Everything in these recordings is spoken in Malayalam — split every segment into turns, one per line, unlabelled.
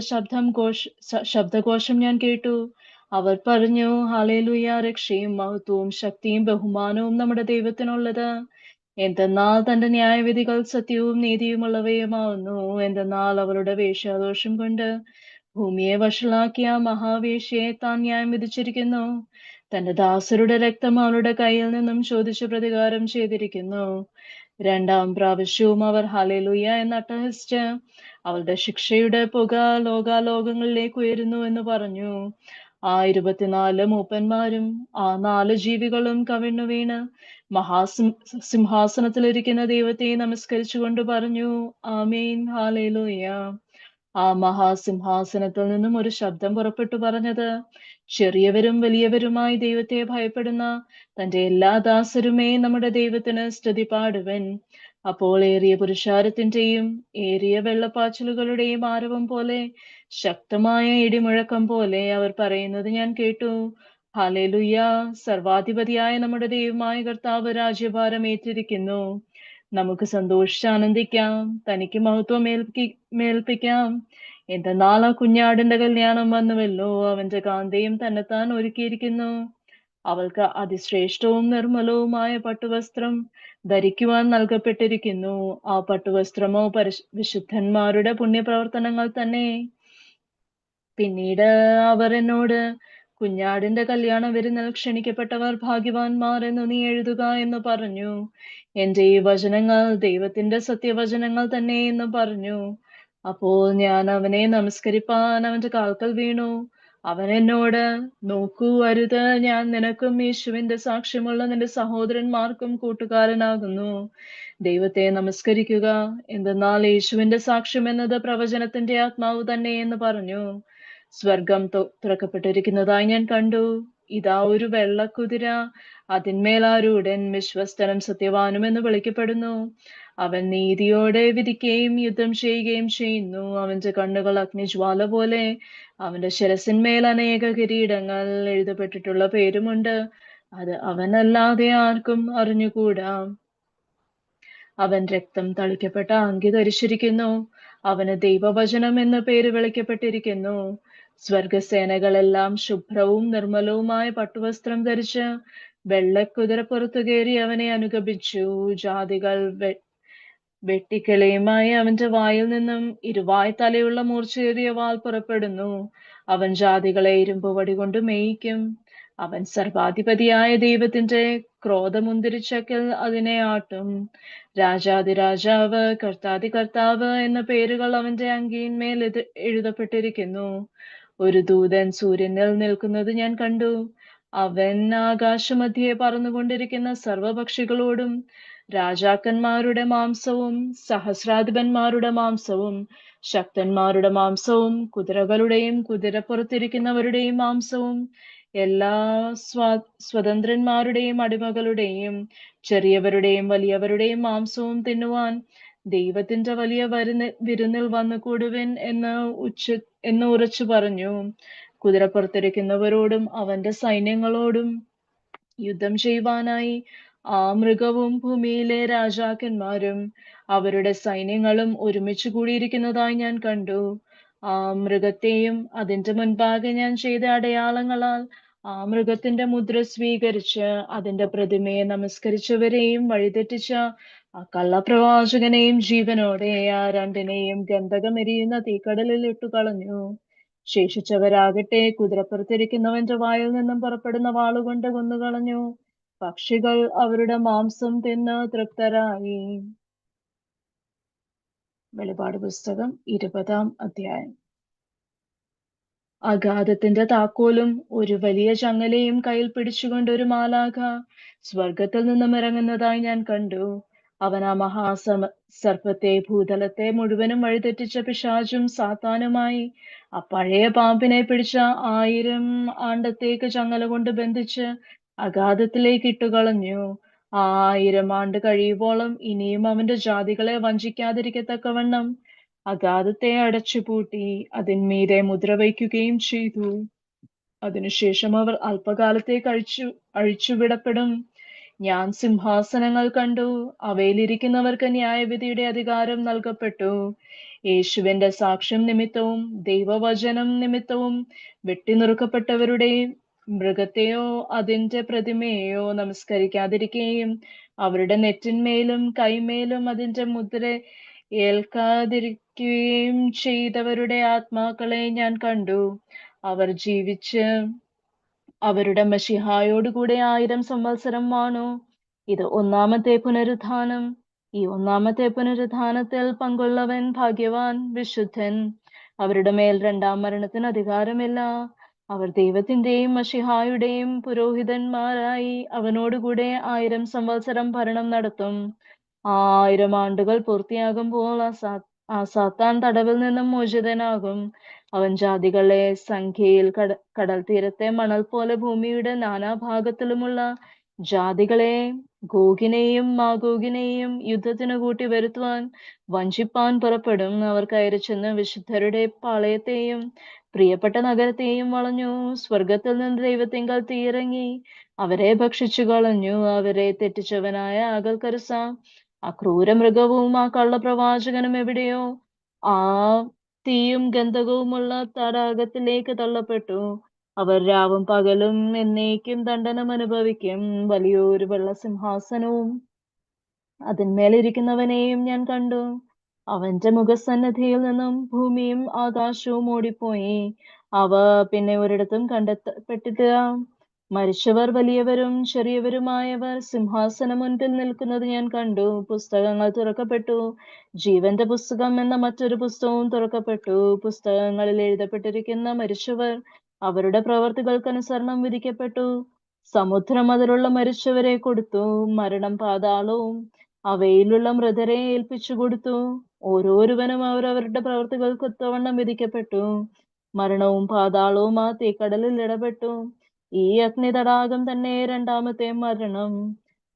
ശബ്ദം ഘോഷ ശബ്ദകോശം ഞാൻ കേട്ടു. അവർ പറഞ്ഞു ഹാലേലുയ രക്ഷയും മഹത്വവും ശക്തിയും ബഹുമാനവും നമ്മുടെ ദൈവത്തിനുള്ളത്. എന്തെന്നാൽ തന്റെ ന്യായവിധികൾ സത്യവും നീതിയുമുള്ളവയുമാവുന്നു. എന്തെന്നാൽ അവരുടെ വേശ്യാദോഷം കൊണ്ട് ഭൂമിയെ വഷളാക്കിയ മഹാവേശ്യയെ താൻ ന്യായം വിധിച്ചിരിക്കുന്നു. തന്റെ ദാസരുടെ രക്തം അവളുടെ കയ്യിൽ നിന്നും ചോദിച്ച പ്രതികാരം ചെയ്തിരിക്കുന്നു. രണ്ടാം പ്രാവശ്യവും അവർ ഹലേലുയ എന്ന് അട്ടഹസിച്ച് അവളുടെ ശിക്ഷയുടെ പുക ലോകാലോകങ്ങളിലേക്ക് ഉയരുന്നു എന്ന് പറഞ്ഞു. ആ ഇരുപത്തിനാല് മൂപ്പന്മാരും ആ നാല് ജീവികളും കവിണ്ണു വീണ് മഹാസിം സിംഹാസനത്തിലിരിക്കുന്ന ദൈവത്തെ നമസ്കരിച്ചുകൊണ്ട് പറഞ്ഞു ആമീൻ ഹാലേലൂയ ആ മഹാസിംഹാസനത്തിൽ നിന്നും ഒരു ശബ്ദം പുറപ്പെട്ടു പറഞ്ഞത് ചെറിയവരും വലിയവരുമായി ദൈവത്തെ ഭയപ്പെടുന്ന തന്റെ എല്ലാ ദാസരുമേ നമ്മുടെ ദൈവത്തിന് സ്തുതി പാടുവൻ അപ്പോൾ ഏറിയ പുരുഷാരത്തിന്റെയും ഏറിയ വെള്ളപ്പാച്ചിലുകളുടെയും ആരവം പോലെ ശക്തമായ ഇടിമുഴക്കം പോലെ അവർ പറയുന്നത് ഞാൻ കേട്ടു. ഹാലേലുയ്യ സർവാധിപതിയായ നമ്മുടെ ദൈവമായ കർത്താവ് രാജ്യഭാരം ഏറ്റിരിക്കുന്നു നമുക്ക് സന്തോഷിച്ച് ആനന്ദിക്കാം തനിക്ക് മഹത്വം ഏൽപ്പി മേൽപ്പിക്കാം. എന്തെന്നാൽ ആ കുഞ്ഞാടിന്റെ കല്യാണം വന്നുവല്ലോ അവന്റെ കാന്തയും തന്നെത്താൻ ഒരുക്കിയിരിക്കുന്നു. അവൾക്ക് അതിശ്രേഷ്ഠവും നിർമ്മലവുമായ പട്ടുവസ്ത്രം ധരിക്കുവാൻ നൽകപ്പെട്ടിരിക്കുന്നു. ആ പട്ടുവസ്ത്രമോ പരിശ് വിശുദ്ധന്മാരുടെ പുണ്യപ്രവർത്തനങ്ങൾ തന്നെ. പിന്നീട് അവർ എന്നോട് കുഞ്ഞാടിന്റെ കല്യാണം വിരുന്നിൽ ക്ഷണിക്കപ്പെട്ടവർ ഭാഗ്യവാന്മാർ എന്ന് നീ എഴുതുക എന്ന് പറഞ്ഞു. എന്റെ ഈ വചനങ്ങൾ ദൈവത്തിന്റെ സത്യവചനങ്ങൾ തന്നെ എന്ന് പറഞ്ഞു. അപ്പോൾ ഞാൻ അവനെ നമസ്കരിപ്പാൻ അവന്റെ കാൽക്കൽ വീണു. അവൻ എന്നോട് നോക്കൂ അരുത്. ഞാൻ നിനക്കും യേശുവിന്റെ സാക്ഷ്യമുള്ള നിന്റെ സഹോദരന്മാർക്കും കൂട്ടുകാരനാകുന്നു. ദൈവത്തെ നമസ്കരിക്കുക. എന്തെന്നാൽ യേശുവിന്റെ സാക്ഷ്യം എന്നത് പ്രവചനത്തിന്റെ ആത്മാവ് തന്നെ എന്ന് പറഞ്ഞു. സ്വർഗം തുറക്കപ്പെട്ടിരിക്കുന്നതായി ഞാൻ കണ്ടു. ഇതാ ഒരു വെള്ളക്കുതിര. അതിന്മേലാരൂടൻ വിശ്വസ്തനും സത്യവാനും എന്ന് വിളിക്കപ്പെടുന്നു. അവൻ നീതിയോടെ വിധിക്കുകയും യുദ്ധം ചെയ്യുകയും ചെയ്യുന്നു. അവന്റെ കണ്ണുകൾ അഗ്നിജ്വാല പോലെ അവന്റെ ശിരസിന്മേൽ അനേക കിരീടങ്ങൾ എഴുതപ്പെട്ടിട്ടുള്ള പേരുമുണ്ട്. അത് അവനല്ലാതെ ആർക്കും അറിഞ്ഞുകൂടാ. അവൻ രക്തം തളിക്കപ്പെട്ട അങ്കി ധരിച്ചിരിക്കുന്നു. അവന് ദൈവവചനം എന്ന പേര് വിളിക്കപ്പെട്ടിരിക്കുന്നു. സ്വർഗസേനകളെല്ലാം ശുഭ്രവും നിർമ്മലവുമായ പട്ടുവസ്ത്രം ധരിച്ച് വെള്ളക്കുതിരപ്പുറത്തു കയറി അവനെ അനുഗമിച്ചു. ജാതികൾ വെട്ടിക്കിളയുമായി അവന്റെ വായിൽ നിന്നും ഇരുവായ് തലയുള്ള മൂർച്ചയേറിയ വാൾ പുറപ്പെടുന്നു. അവൻ ജാതികളെ ഇരുമ്പുവടി കൊണ്ട് മേയിക്കും. അവൻ സർവാധിപതിയായ ദൈവത്തിന്റെ ക്രോധമുന്തിരിച്ചക്കൽ അതിനെ ആട്ടും. രാജാതിരാജാവ് കർത്താതി കർത്താവ് എന്ന പേരുകൾ അവന്റെ അങ്കിയിന്മേൽ എഴുതപ്പെട്ടിരിക്കുന്നു. ഒരു ദൂതൻ സൂര്യനിൽ നിൽക്കുന്നത് ഞാൻ കണ്ടു. അവൻ ആകാശമധ്യേ പറന്നുകൊണ്ടിരിക്കുന്ന സർവപക്ഷികളോടും രാജാക്കന്മാരുടെ മാംസവും സഹസ്രാധിപന്മാരുടെ മാംസവും ശക്തന്മാരുടെ മാംസവും കുതിരകളുടെയും കുതിരപ്പുറത്തിരിക്കുന്നവരുടെയും മാംസവും എല്ലാ സ്വാ സ്വതന്ത്രന്മാരുടെയും അടിമകളുടെയും ചെറിയവരുടെയും വലിയവരുടെയും മാംസവും തിന്നുവാൻ ദൈവത്തിന്റെ വലിയ വരുന്ന വിരുന്നിൽ വന്നു കൂടുവൻ എന്ന് ഉച്ച എന്ന് ഉറച്ചു പറഞ്ഞു. കുതിരപ്പുറത്തിരിക്കുന്നവരോടും അവന്റെ സൈന്യങ്ങളോടും യുദ്ധം ചെയ്യുവാനായി ആ മൃഗവും ഭൂമിയിലെ രാജാക്കന്മാരും അവരുടെ സൈന്യങ്ങളും ഒരുമിച്ച് കൂടിയിരിക്കുന്നതായി ഞാൻ കണ്ടു. ആ മൃഗത്തെയും അതിന്റെ മുൻപാകെ ഞാൻ ചെയ്ത അടയാളങ്ങളാൽ ആ മൃഗത്തിന്റെ മുദ്ര സ്വീകരിച്ച് അതിന്റെ പ്രതിമയെ നമസ്കരിച്ചവരെയും വഴിതെറ്റിച്ച ആ കള്ളപ്രവാചകനെയും ജീവനോടെ ആ രണ്ടിനെയും ഗന്ധകമെരിയുന്ന തീക്കടലിൽ ഇട്ടു കളഞ്ഞു ശേഷിച്ചവരാകട്ടെ കുതിരപ്പുറത്തിരിക്കുന്നവന്റെ വായിൽ നിന്നും പുറപ്പെടുന്ന വാളുകൊണ്ട് കൊന്നുകളഞ്ഞു. പക്ഷികൾ അവരുടെ മാംസം തിന്ന് തൃപ്തരായി. വെളിപാട് പുസ്തകം ഇരുപതാം അധ്യായം. അഗാധത്തിന്റെ താക്കോലും ഒരു വലിയ ചങ്ങലയും കയ്യിൽ പിടിച്ചുകൊണ്ട് ഒരു മാലാഖ സ്വർഗത്തിൽ നിന്നും ഇറങ്ങുന്നതായി ഞാൻ കണ്ടു. അവൻ ആ മഹാസമ സർപ്പത്തെ ഭൂതലത്തെ മുഴുവനും വഴിതെറ്റിച്ച പിശാചും സാത്താനുമായി ആ പഴയ പാമ്പിനെ പിടിച്ച ആയിരം ആണ്ടത്തേക്ക് ചങ്ങല കൊണ്ട് ബന്ധിച്ച് അഗാധത്തിലേക്ക് ഇട്ടുകളഞ്ഞു ആ ആയിരം ആണ്ട് കഴിയുവോളം ഇനിയും അവന്റെ ജാതികളെ വഞ്ചിക്കാതിരിക്കത്തക്കവണ്ണം അഗാധത്തെ അടച്ചുപൂട്ടി അതിന്മീതെ മുദ്ര വയ്ക്കുകയും ചെയ്തു. അതിനുശേഷം അവർ അല്പകാലത്തേക്ക് കഴിച്ചു അഴിച്ചുവിടപ്പെടും. ഞാൻ സിംഹാസനങ്ങൾ കണ്ടു. അവയിലിരിക്കുന്നവർക്ക് ന്യായവിധിയുടെ അധികാരം നൽകപ്പെട്ടു. യേശുവിന്റെ സാക്ഷ്യം നിമിത്തവും ദൈവവചനം നിമിത്തവും വെട്ടിനുറുക്കപ്പെട്ടവരുടെയും മൃഗത്തെയോ അതിന്റെ പ്രതിമയെയോ നമസ്കരിക്കാതിരിക്കുകയും അവരുടെ നെറ്റിന്മേലും കൈമേലും അതിന്റെ മുദ്ര ഏൽക്കാതിരിക്കുകയും ചെയ്തവരുടെ ആത്മാക്കളെ ഞാൻ കണ്ടു. അവർ ജീവിച്ച് അവരുടെ മഷിഹായോടുകൂടെ ആയിരം സംവത്സരം വാണു. ഇത് ഒന്നാമത്തെ പുനരുദ്ധാനം ഈ ഒന്നാമത്തെ പുനരുദ്ധാനത്തിൽ പങ്കുള്ളവൻ ഭാഗ്യവാൻ വിശുദ്ധൻ. അവരുടെ മേൽ രണ്ടാം മരണത്തിന് അധികാരമില്ല. അവർ ദൈവത്തിന്റെയും മഷിഹായുടെയും പുരോഹിതന്മാരായി അവനോടുകൂടെ ആയിരം സംവത്സരം ഭരണം നടത്തും. ആയിരം ആണ്ടുകൾ പൂർത്തിയാകുമ്പോൾ ആ ആ സാത്താൻ തടവിൽ നിന്നും മോചിതനാകും. അവൻ ജാതികളെ സംഖ്യയിൽ കട കടൽ തീരത്തെ മണൽ പോലെ ഭൂമിയുടെ നാനാഭാഗത്തിലുമുള്ള ജാതികളെ ഗോഗിനെയും മാഗോഗിനെയും യുദ്ധത്തിന് കൂട്ടി വരുത്തുവാൻ വഞ്ചിപ്പാൻ പുറപ്പെടും. അവർ കയറി ചെന്ന് വിശുദ്ധരുടെ പാളയത്തെയും പ്രിയപ്പെട്ട നഗരത്തെയും വളഞ്ഞു സ്വർഗത്തിൽ നിന്ന് ദൈവത്തിങ്കൽ തീയിറങ്ങി. അവരെ ഭക്ഷിച്ചു കളഞ്ഞു അവരെ തെറ്റിച്ചവനായ അകൽക്കരസ. ആ ക്രൂര മൃഗവും ആ കള്ളപ്രവാചകനും എവിടെയോ? ആ തീയും ഗന്ധകവുമുള്ള തടാകത്തിലേക്ക് തള്ളപ്പെട്ടു. അവർ രാവും പകലും എന്നേക്കും ദണ്ഡനം അനുഭവിക്കും. വലിയൊരു വെള്ളസിംഹാസനവും അതിന്മേലിരിക്കുന്നവനെയും ഞാൻ കണ്ടു. അവന്റെ മുഖസന്നദ്ധിയിൽ നിന്നും ഭൂമിയും ആകാശവും ഓടിപ്പോയി. അവ പിന്നെ ഒരിടത്തും കണ്ടെത്തപ്പെട്ടില്ല. മരിച്ചവർ വലിയവരും ചെറിയവരുമായവർ സിംഹാസനം മുൻപിൽ നിൽക്കുന്നത് ഞാൻ കണ്ടു. പുസ്തകങ്ങൾ തുറക്കപ്പെട്ടു. ജീവന്റെ പുസ്തകം എന്ന മറ്റൊരു പുസ്തകവും തുറക്കപ്പെട്ടു. പുസ്തകങ്ങളിൽ എഴുതപ്പെട്ടിരിക്കുന്ന മരിച്ചവർ അവരുടെ പ്രവർത്തികൾക്കനുസരണം വിധിക്കപ്പെട്ടു. സമുദ്രം അതിലുള്ള മരിച്ചവരെ കൊടുത്തു. മരണം പാതാളവും അവയിലുള്ള മൃതരെ ഏൽപ്പിച്ചു കൊടുത്തു. ഓരോരുവനും അവരവരുടെ പ്രവർത്തികൾക്ക് ഒത്തവണ്ണം വിധിക്കപ്പെട്ടു. മരണവും പാതാളവും ആ തീക്കടലിൽ ഇടപെട്ടു. ഈ അഗ്നി തടാകം തന്നെ രണ്ടാമത്തെ മരണം.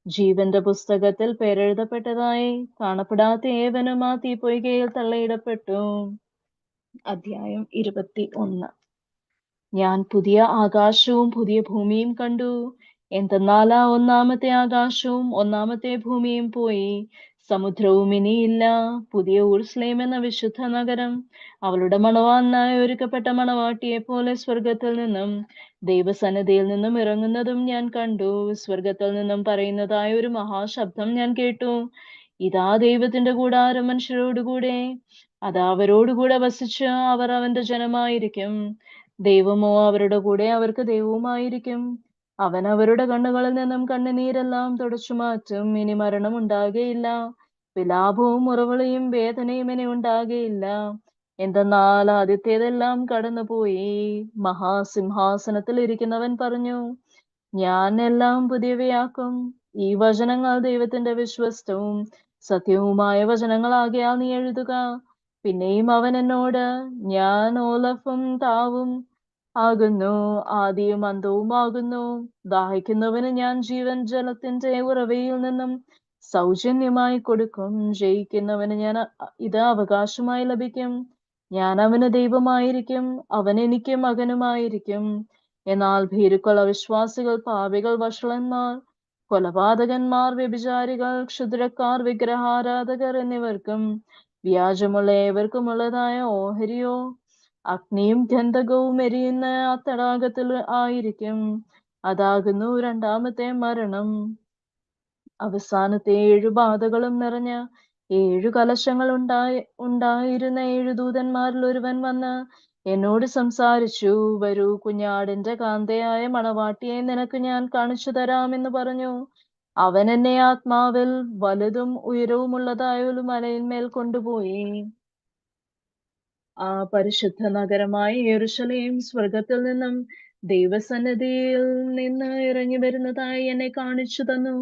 ജീവന്റെ പുസ്തകത്തിൽ പേരെഴുതപ്പെട്ടതായി കാണപ്പെടാത്ത ഏവനും ആ തീപ്പൊയ്കയിൽ തള്ളയിടപ്പെട്ടു. അധ്യായം ഇരുപത്തി ഒന്ന്. ഞാൻ പുതിയ ആകാശവും പുതിയ ഭൂമിയും കണ്ടു. എന്തെന്നാൽ ഒന്നാമത്തെ ആകാശവും ഒന്നാമത്തെ ഭൂമിയും പോയി? സമുദ്രവും ഇനിയില്ല. പുതിയ ഊർസ്ലേം എന്ന വിശുദ്ധ നഗരം. അവളുടെ മണവാന്നായ ഒരുക്കപ്പെട്ട മണവാട്ടിയെ പോലെ സ്വർഗത്തിൽ നിന്നും ദൈവസന്നിധിയിൽ നിന്നും ഇറങ്ങുന്നതും ഞാൻ കണ്ടു. സ്വർഗത്തിൽ നിന്നും പറയുന്നതായ ഒരു മഹാശബ്ദം ഞാൻ കേട്ടു. ഇതാ ദൈവത്തിന്റെ കൂടാരം മനുഷ്യരോടുകൂടെ. അതാ അവരോടുകൂടെ വസിച്ച് അവർ അവന്റെ ജനമായിരിക്കും. ദൈവമോ അവരുടെ കൂടെ അവർക്ക് ദൈവവുമായിരിക്കും. അവൻ അവരുടെ കണ്ണുകളിൽ നിന്നും കണ്ണുനീരെല്ലാം തുടച്ചു മാറ്റും. ഇനി മരണം ഉണ്ടാകുകയില്ല. വിലാപവും മുറവിളിയും വേദനയും ഇനി ഉണ്ടാകുകയില്ല. എന്തെന്നാൽ ആദ്യത്തേതെല്ലാം കടന്നുപോയി. മഹാസിംഹാസനത്തിൽ ഇരിക്കുന്നവൻ പറഞ്ഞു ഞാൻ എല്ലാം പുതിയവയാക്കും. ഈ വചനങ്ങൾ ദൈവത്തിന്റെ വിശ്വസ്തവും സത്യവുമായ വചനങ്ങളാകയാൽ നീ എഴുതുക. പിന്നെയും അവൻ എന്നോട് ഞാൻ ഓലഫും താവും ആകുന്നു ആദിയും അന്തവുമാകുന്നു ദാഹിക്കുന്നവന് ഞാൻ ജീവൻ ജലത്തിന്റെ ഉറവയിൽ നിന്നും സൗജന്യമായി കൊടുക്കും. ജയിക്കുന്നവന് ഞാൻ ഇത് അവകാശമായി ലഭിക്കും. ഞാൻ അവന് ദൈവമായിരിക്കും അവൻ എനിക്ക് മകനുമായിരിക്കും. എന്നാൽ ഭീരുക്കൾ വിശ്വാസികൾ പാപികൾ വഷളന്മാർ കൊലപാതകന്മാർ വ്യഭിചാരികൾ ക്ഷുദ്രക്കാർ വിഗ്രഹാരാധകർ എന്നിവർക്കും വ്യാജമുള്ള ഏവർക്കുമുള്ളതായ ഓഹരിയോ അഗ്നിയും ഗന്ധകവും എരിയുന്ന ആ തടാകത്തിൽ ആയിരിക്കും. അതാകുന്നു രണ്ടാമത്തെ മരണം. അവസാനത്തെ ഏഴു ബാധകളും നിറഞ്ഞ ഏഴു കലശങ്ങൾ ഉണ്ടായി ഉണ്ടായിരുന്ന ഏഴു ദൂതന്മാരിൽ ഒരുവൻ വന്ന് എന്നോട് സംസാരിച്ചു. വരൂ കുഞ്ഞാടിന്റെ കാന്തയായ മണവാട്ടിയെ നിനക്ക് ഞാൻ കാണിച്ചു തരാമെന്ന് പറഞ്ഞു. അവൻ എന്നെ ആത്മാവിൽ വലുതും ഉയരവുമുള്ളതായ ഒരു മലയിന്മേൽ കൊണ്ടുപോയി. ആ പരിശുദ്ധ നഗരമായ യെരുശലേം സ്വർഗത്തിൽ നിന്നും ദൈവസന്നിധിയിൽ നിന്ന് ഇറങ്ങി വരുന്നതായി എന്നെ കാണിച്ചു തന്നു.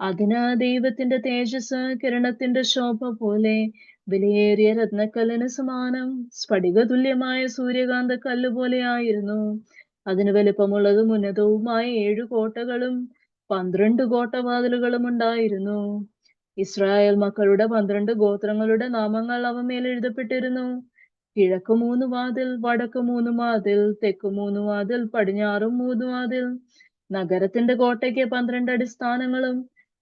അതിന് ദൈവത്തിന്റെ തേജസ് കിരണത്തിന്റെ ശോഭ പോലെ വിലയേറിയ രത്നക്കല്ലിന് സമാനം. സ്ഫടിക തുല്യമായ സൂര്യകാന്ത കല്ല് പോലെയായിരുന്നു അതിന് വലിപ്പമുള്ളതും ഉന്നതവുമായ ഏഴു കോട്ടകളും പന്ത്രണ്ട് കോട്ടവാതിലുകളും ഉണ്ടായിരുന്നു. ഇസ്രായേൽ മക്കളുടെ പന്ത്രണ്ട് ഗോത്രങ്ങളുടെ നാമങ്ങൾ അവ മേൽ എഴുതപ്പെട്ടിരുന്നു. കിഴക്ക് മൂന്ന് വാതിൽ വടക്ക് മൂന്ന് വാതിൽ തെക്ക് മൂന്ന് വാതിൽ പടിഞ്ഞാറും മൂന്ന് വാതിൽ. നഗരത്തിന്റെ കോട്ടയ്ക്ക് പന്ത്രണ്ട് അടിസ്ഥാനങ്ങളും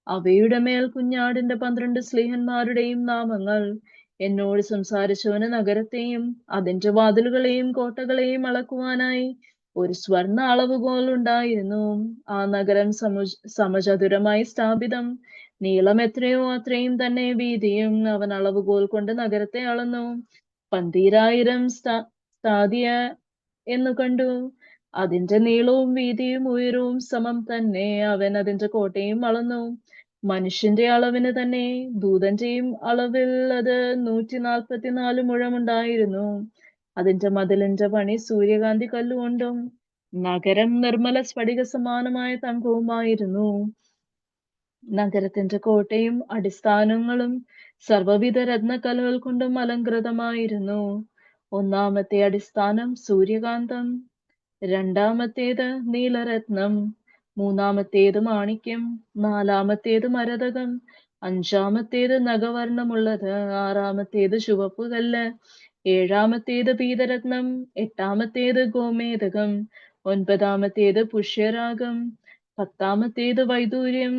അവയുടെ മേൽ കുഞ്ഞാടിന്റെ പന്ത്രണ്ട് സ്ലീഹന്മാരുടെയും നാമങ്ങൾ. എന്നോട് സംസാരിച്ചവന് നഗരത്തെയും അതിന്റെ വാതിലുകളെയും കോട്ടകളെയും അളക്കുവാനായി ഒരു സ്വർണ അളവുകോൽ ഉണ്ടായിരുന്നു. ആ നഗരം സമു സമചതുരമായി സ്ഥാപിതം. നീളം എത്രയോ അത്രയും തന്നെ വീതിയും അവൻ അളവുകോൽ കൊണ്ട് നഗരത്തെ അളന്നു. പന്തീരായിരം സ്ഥാതിയ എന്ന് കണ്ടു. അതിന്റെ നീളവും വീതിയും ഉയരവും സമം തന്നെ. അവൻ അതിന്റെ കോട്ടയും അളന്നു. മനുഷ്യന്റെ അളവിന് തന്നെ ദൂതന്റെയും അളവിൽ അത് നൂറ്റി നാൽപ്പത്തിനാല് മുഴമുണ്ടായിരുന്നു. അതിന്റെ മതിലിന്റെ പണി സൂര്യകാന്തി കല്ലുകൊണ്ടും നഗരം നിർമ്മല സ്ഫടിക സമാനമായ തങ്കവുമായിരുന്നു. നഗരത്തിന്റെ കോട്ടയും അടിസ്ഥാനങ്ങളും സർവവിധ രത്നക്കലകൾ കൊണ്ടും അലങ്കൃതമായിരുന്നു ഒന്നാമത്തെ അടിസ്ഥാനം സൂര്യകാന്തം രണ്ടാമത്തേത് നീലരത്നം മൂന്നാമത്തേത് മാണിക്യം നാലാമത്തേത് മരതകം അഞ്ചാമത്തേത് നഖവർണമുള്ളത് ആറാമത്തേത് ചുവപ്പ് കല്ല് ഏഴാമത്തേത് പീതരത്നം എട്ടാമത്തേത് ഗോമേതകം ഒൻപതാമത്തേത് പുഷ്യരാഗം പത്താമത്തേത് വൈദൂര്യം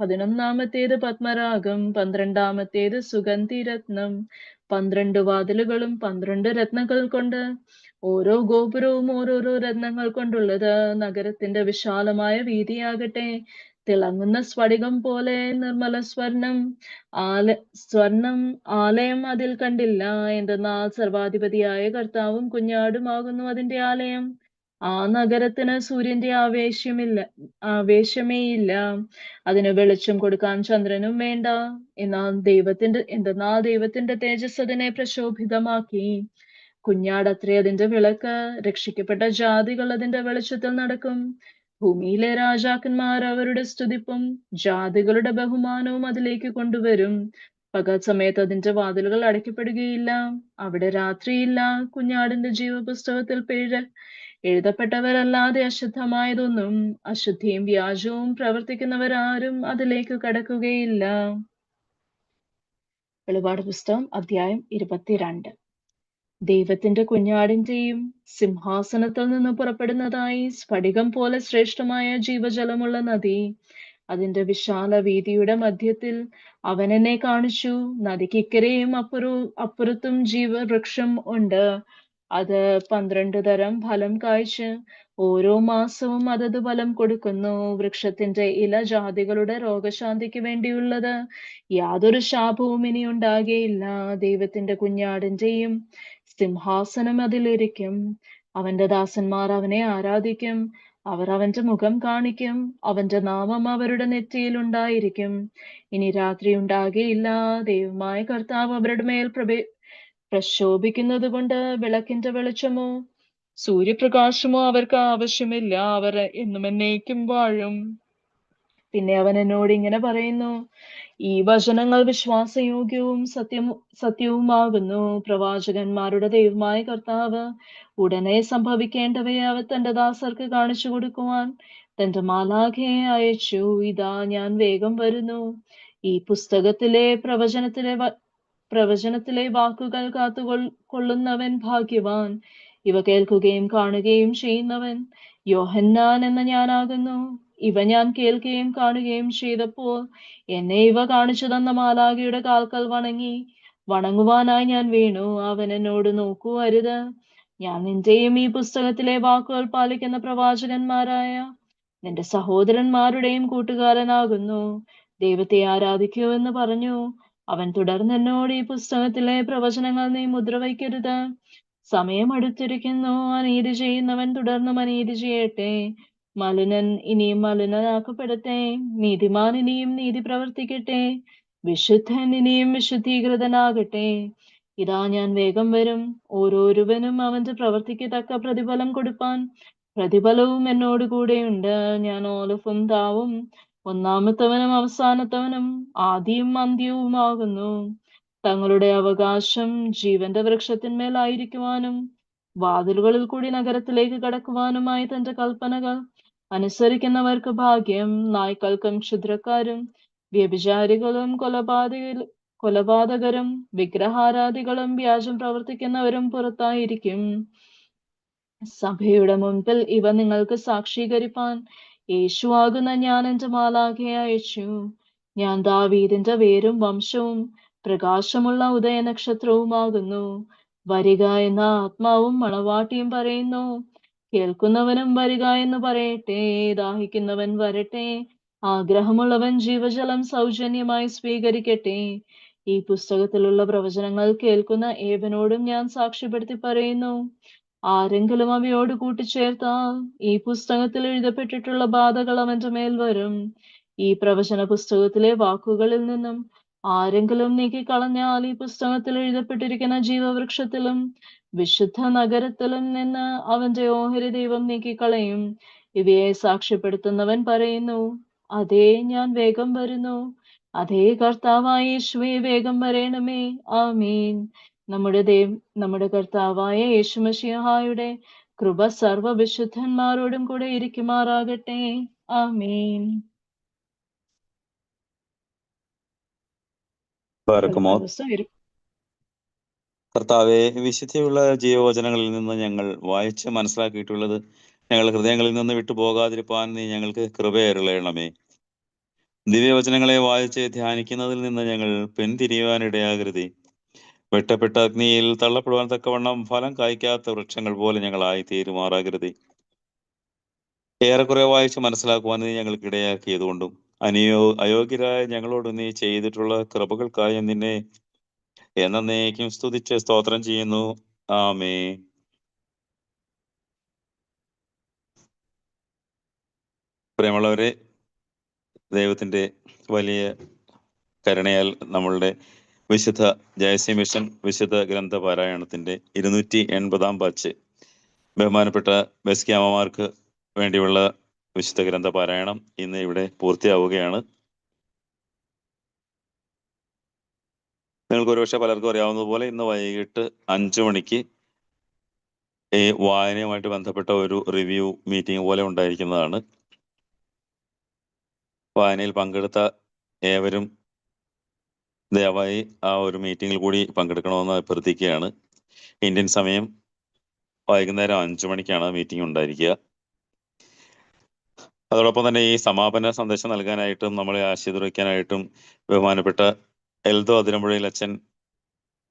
പതിനൊന്നാമത്തേത് പത്മരാഗം പന്ത്രണ്ടാമത്തേത് സുഗന്ധിരത്നം പന്ത്രണ്ട് വാതിലുകളും പന്ത്രണ്ട് രത്നങ്ങൾ കൊണ്ട് ഓരോ ഗോപുരവും ഓരോരോ രത്നങ്ങൾ കൊണ്ടുള്ളത് നഗരത്തിന്റെ വിശാലമായ വീതിയാകട്ടെ. തിളങ്ങുന്ന സ്ഫടികം പോലെ നിർമ്മല സ്വർണം ആല സ്വർണം ആലയം അതിൽ കണ്ടില്ല. എന്തെന്നാൽ സർവാധിപതിയായ കർത്താവും കുഞ്ഞാടുമാകുന്നു അതിന്റെ ആലയം. ആ നഗരത്തിന് സൂര്യന്റെ ആവേശമില്ല ആവേശമേ ഇല്ല അതിന് വെളിച്ചം കൊടുക്കാൻ ചന്ദ്രനും വേണ്ട. എന്നാൽ ദൈവത്തിന്റെ എന്തെന്നാൽ ദൈവത്തിന്റെ തേജസ് അതിനെ പ്രശോഭിതമാക്കി. കുഞ്ഞാടത്രേ അതിന്റെ വിളക്ക്. രക്ഷിക്കപ്പെട്ട ജാതികൾ അതിന്റെ വെളിച്ചത്തിൽ നടക്കും. ഭൂമിയിലെ രാജാക്കന്മാർ അവരുടെ സ്തുതിപ്പും ജാതികളുടെ ബഹുമാനവും അതിലേക്ക് കൊണ്ടുവരും. പകൽ സമയത്ത് അതിന്റെ വാതിലുകൾ അടയ്ക്കപ്പെടുകയില്ല. അവിടെ രാത്രിയില്ല കുഞ്ഞാടിന്റെ ജീവപുസ്തകത്തിൽ പേര്. എഴുതപ്പെട്ടവരല്ലാതെ അശുദ്ധമായതൊന്നും അശുദ്ധിയും വ്യാജവും പ്രവർത്തിക്കുന്നവരാരും അതിലേക്ക് കടക്കുകയില്ല. വെളിപാട് പുസ്തകം അധ്യായം ഇരുപത്തിരണ്ട്. ദൈവത്തിന്റെ കുഞ്ഞാടിന്റെയും സിംഹാസനത്തിൽ നിന്ന് പുറപ്പെടുന്നതായി സ്ഫടികം പോലെ ശ്രേഷ്ഠമായ ജീവജലമുള്ള നദി അതിന്റെ വിശാല വീതിയുടെ മധ്യത്തിൽ അവൻ എന്നെ കാണിച്ചു. നദിക്കിക്കരയും അപ്പുറവും അപ്പുറത്തും ജീവവൃക്ഷം ഉണ്ട്. അത് പന്ത്രണ്ട് തരം ഫലം കായ്ച്ച് ഓരോ മാസവും അതത് ഫലം കൊടുക്കുന്നു. വൃക്ഷത്തിന്റെ ഇല ജാതികളുടെ രോഗശാന്തിക്ക് വേണ്ടിയുള്ളത്. യാതൊരു ശാപവും ഇനി ഉണ്ടാകുകയില്ല ദൈവത്തിന്റെ കുഞ്ഞാടിന്റെയും സിംഹാസനം അതിലിരിക്കും. അവന്റെ ദാസന്മാർ അവനെ ആരാധിക്കും. അവർ അവന്റെ മുഖം കാണിക്കും. അവന്റെ നാമം അവരുടെ നെറ്റിയിൽ ഉണ്ടായിരിക്കും. ഇനി രാത്രി ഉണ്ടാകുകയില്ല ദൈവമായ കർത്താവ് അവരുടെ മേൽ പ്രഭേ പ്രശോഭിക്കുന്നത് കൊണ്ട് വിളക്കിന്റെ വെളിച്ചമോ? സൂര്യപ്രകാശമോ അവർക്ക് ആവശ്യമില്ല അവർ എന്നും എന്നേക്കും വാഴും. പിന്നെ അവൻ എന്നോട് ഇങ്ങനെ പറയുന്നു ഈ വചനങ്ങൾ വിശ്വാസയോഗ്യവും സത്യം സത്യവുമാകുന്നു. പ്രവാചകന്മാരുടെ ദൈവമായ കർത്താവ് ഉടനെ സംഭവിക്കേണ്ടവയെ അവ തന്റെ ദാസർക്ക് കാണിച്ചു കൊടുക്കുവാൻ തന്റെ മാലാഖയെ അയച്ചു. ഇതാ ഞാൻ വേഗം വരുന്നു. ഈ പുസ്തകത്തിലെ പ്രവചനത്തിലെ പ്രവചനത്തിലെ വാക്കുകൾ കാത്തുകൊൾ കൊള്ളുന്നവൻ ഭാഗ്യവാൻ. ഇവ കേൾക്കുകയും കാണുകയും ചെയ്യുന്നവൻ യോഹന്നാൻ എന്ന ഞാനാകുന്നു. ഇവ ഞാൻ കേൾക്കുകയും കാണുകയും ചെയ്തപ്പോൾ എന്നെ ഇവ കാണിച്ചു തന്ന മാലാകയുടെ കാൽക്കൽ വണങ്ങി. വണങ്ങുവാനായി ഞാൻ വീണു. അവൻ എന്നോട് നോക്കൂ അരുത് ഞാൻ നിന്റെയും ഈ പുസ്തകത്തിലെ വാക്കുകൾ പാലിക്കുന്ന പ്രവാചകന്മാരായ നിന്റെ സഹോദരന്മാരുടെയും കൂട്ടുകാരനാകുന്നു. ദൈവത്തെ ആരാധിക്കൂ എന്ന് പറഞ്ഞു. അവൻ തുടർന്ന് എന്നോട് ഈ പുസ്തകത്തിലെ പ്രവചനങ്ങൾ നീ മുദ്ര വയ്ക്കരുത് സമയം അടുത്തിരിക്കുന്നു അനീതി ചെയ്യുന്നവൻ തുടർന്നും അനീതി ചെയ്യട്ടെ. മലിനൻ ഇനിയും മലിനനാക്കപ്പെടട്ടെ നീതിമാൻ ഇനിയും നീതി പ്രവർത്തിക്കട്ടെ വിശുദ്ധൻ ഇനിയും വിശുദ്ധീകൃതനാകട്ടെ. ഇതാ ഞാൻ വേഗം വരും ഓരോരുവനും അവന്റെ പ്രവർത്തിക്ക് തക്ക പ്രതിഫലം കൊടുപ്പാൻ. പ്രതിഫലവും എന്നോട് കൂടെയുണ്ട് ഞാൻ ഓലഫും താവും. ഒന്നാമത്തവനും അവസാനത്തവനും ആദിയും അന്ത്യവുമാകുന്നു. തങ്ങളുടെ അവകാശം ജീവന്റെ വൃക്ഷത്തിന്മേലായിരിക്കുവാനും വാതിലുകളിൽ കൂടി നഗരത്തിലേക്ക് കടക്കുവാനുമായി തന്റെ കൽപ്പനകൾ അനുസരിക്കുന്നവർക്ക് ഭാഗ്യം നായ്ക്കൾക്കും ക്ഷുദ്രക്കാരും വ്യഭിചാരികളും കൊലപാതക കൊലപാതകരും വിഗ്രഹാരാധികളും വ്യാജം പ്രവർത്തിക്കുന്നവരും പുറത്തായിരിക്കും. സഭയുടെ മുൻപിൽ ഇവ നിങ്ങൾക്ക് സാക്ഷീകരിപ്പാൻ യേശുവാകുന്ന ഞാൻ എന്റെ മാലാഖയെ അയച്ചു. ഞാൻ ദാവീദിന്റെ വേരും വംശവും പ്രകാശമുള്ള ഉദയനക്ഷത്രവുമാകുന്നു. വരിക എന്ന ആത്മാവും മണവാട്ടിയും പറയുന്നു. കേൾക്കുന്നവനും വരിക എന്ന് പറയട്ടെ ദാഹിക്കുന്നവൻ വരട്ടെ ആഗ്രഹമുള്ളവൻ ജീവജലം സൗജന്യമായി സ്വീകരിക്കട്ടെ. ഈ പുസ്തകത്തിലുള്ള പ്രവചനങ്ങൾ കേൾക്കുന്ന ഏവനോടും ഞാൻ സാക്ഷ്യപ്പെടുത്തി പറയുന്നു. ആരെങ്കിലും അവയോട് കൂട്ടിച്ചേർത്താൽ ഈ പുസ്തകത്തിൽ എഴുതപ്പെട്ടിട്ടുള്ള ബാധകൾ അവന്റെ മേൽ വരും. ഈ പ്രവചന പുസ്തകത്തിലെ വാക്കുകളിൽ നിന്നും ആരെങ്കിലും നീക്കിക്കളഞ്ഞാൽ ഈ പുസ്തകത്തിൽ എഴുതപ്പെട്ടിരിക്കുന്ന ജീവവൃക്ഷത്തിലും വിശുദ്ധ നഗരത്തിലും നിന്ന് അവന്റെ ഓഹരി ദൈവം നീക്കിക്കളയും. ഇവയെ സാക്ഷ്യപ്പെടുത്തുന്നവൻ പറയുന്നു അതേ ഞാൻ വേഗം വരുന്നു. അതേ കർത്താവായ യേശുവേ വേഗം വരേണമേ. ആമീൻ. നമ്മുടെ ദേവ് നമ്മുടെ കർത്താവായ യേശുമഷിഹായുടെ കൃപ സർവ വിശുദ്ധന്മാരോടും കൂടെ ഇരിക്കുമാറാകട്ടെ. ആമീൻ.
കർത്താവെ വിശുദ്ധിയുള്ള ജീവവചനങ്ങളിൽ നിന്ന് ഞങ്ങൾ വായിച്ച് മനസ്സിലാക്കിയിട്ടുള്ളത് ഞങ്ങൾ ഹൃദയങ്ങളിൽ നിന്ന് വിട്ടുപോകാതിരിപ്പാൻ നീ ഞങ്ങൾക്ക് കൃപയരുളയണമേ ദിവ്യവചനങ്ങളെ വായിച്ച് ധ്യാനിക്കുന്നതിൽ നിന്ന് ഞങ്ങൾ പിന്തിരിയുവാനിടയാകരുതേ. വെട്ടപ്പെട്ട അഗ്നിയിൽ തള്ളപ്പെടുവാൻ തക്കവണ്ണം ഫലം കായ്ക്കാത്ത വൃക്ഷങ്ങൾ പോലെ ഞങ്ങളായി തീരുമാറാകരുതേ. ഏറെക്കുറെ വായിച്ച് മനസ്സിലാക്കുവാൻ നീ ഞങ്ങൾക്ക് ഇടയാക്കിയതുകൊണ്ടും അനിയോ അയോഗ്യരായ ഞങ്ങളോട് നീ ചെയ്തിട്ടുള്ള കൃപകൾക്കായി നിന്നെ എന്നേക്കും സ്തുതിച്ച് സ്തോത്രം ചെയ്യുന്നു. ആമേ പ്രിയമുള്ളവരെ ദൈവത്തിന്റെ വലിയ കരുണയാൽ നമ്മളുടെ വിശുദ്ധ ജയസി മിഷൻ വിശുദ്ധ ഗ്രന്ഥ പാരായണത്തിന്റെ ഇരുന്നൂറ്റി എൺപതാം ബാച്ച് ബഹുമാനപ്പെട്ട ബെസ്ക്യാമമാർക്ക് വേണ്ടിയുള്ള വിശുദ്ധ ഗ്രന്ഥ പാരായണം ഇന്ന് ഇവിടെ പൂർത്തിയാവുകയാണ്. നിങ്ങൾക്ക് ഒരുപക്ഷെ പലർക്കും അറിയാവുന്നതുപോലെ ഇന്ന് വൈകിട്ട് അഞ്ചു മണിക്ക് ഈ വായനയുമായിട്ട് ബന്ധപ്പെട്ട ഒരു റിവ്യൂ മീറ്റിംഗ് പോലെ ഉണ്ടായിരിക്കുന്നതാണ്. വായനയിൽ പങ്കെടുത്ത ഏവരും ദയവായി ആ ഒരു മീറ്റിംഗിൽ കൂടി പങ്കെടുക്കണമെന്ന് അഭ്യർത്ഥിക്കുകയാണ്. ഇന്ത്യൻ സമയം വൈകുന്നേരം അഞ്ചു മണിക്കാണ് മീറ്റിംഗ് ഉണ്ടായിരിക്കുക. അതോടൊപ്പം തന്നെ ഈ സമാപന സന്ദേശം നൽകാനായിട്ടും നമ്മളെ ആശീർവദിക്കാനായിട്ടും ബഹുമാനപ്പെട്ട എൽദോ അതിരമ്പുഴയിൽ അച്ഛൻ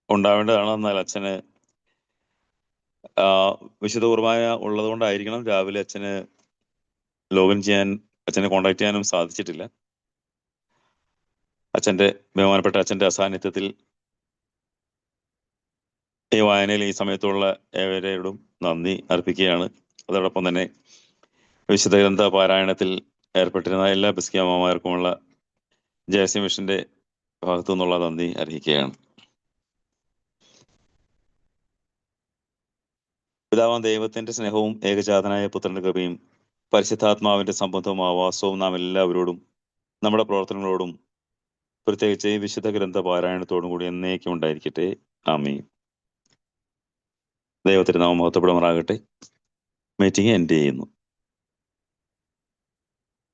ഉണ്ടാവേണ്ടതാണ്. അച്ഛന് വിശുദ്ധ കുർബാന ഉള്ളതുകൊണ്ടായിരിക്കണം രാവിലെ അച്ഛന് ലോഗിൻ ചെയ്യാൻ അച്ഛനെ കോണ്ടാക്ട് ചെയ്യാനും സാധിച്ചിട്ടില്ല. അച്ഛന്റെ ബഹുമാനപ്പെട്ട അച്ഛന്റെ അസാന്നിധ്യത്തിൽ ഈ വായനയിൽ ഈ സമയത്തുള്ള ഏവരോടും നന്ദി അർപ്പിക്കുകയാണ്. അതോടൊപ്പം തന്നെ വിശുദ്ധ ഗ്രന്ഥ പാരായണത്തിൽ ഏർപ്പെട്ടിരുന്ന എല്ലാ ബിസ്കിയമ്മമാർക്കുമുള്ള ജയസി മിഷന്റെ ഭാഗത്തു നിന്നുള്ള നന്ദി അറിയിക്കുകയാണ് പിതാവാം ദൈവത്തിന്റെ സ്നേഹവും ഏകജാതനായ പുത്രന്റെ കൃപയും പരിശുദ്ധാത്മാവിന്റെ സംബന്ധവും ആവാസവും നാം എല്ലാവരോടും നമ്മുടെ പ്രവർത്തനങ്ങളോടും പ്രത്യേകിച്ച് ഈ വിശുദ്ധ ഗ്രന്ഥ പാരായണത്തോടും കൂടി എന്നേക്കും ഉണ്ടായിരിക്കട്ടെ. ആമീ ദൈവത്തിന്റെ നാമം മഹത്വപ്പെടുമാറാകട്ടെ. മീറ്റിംഗ് എൻഡ് ചെയ്യുന്നു.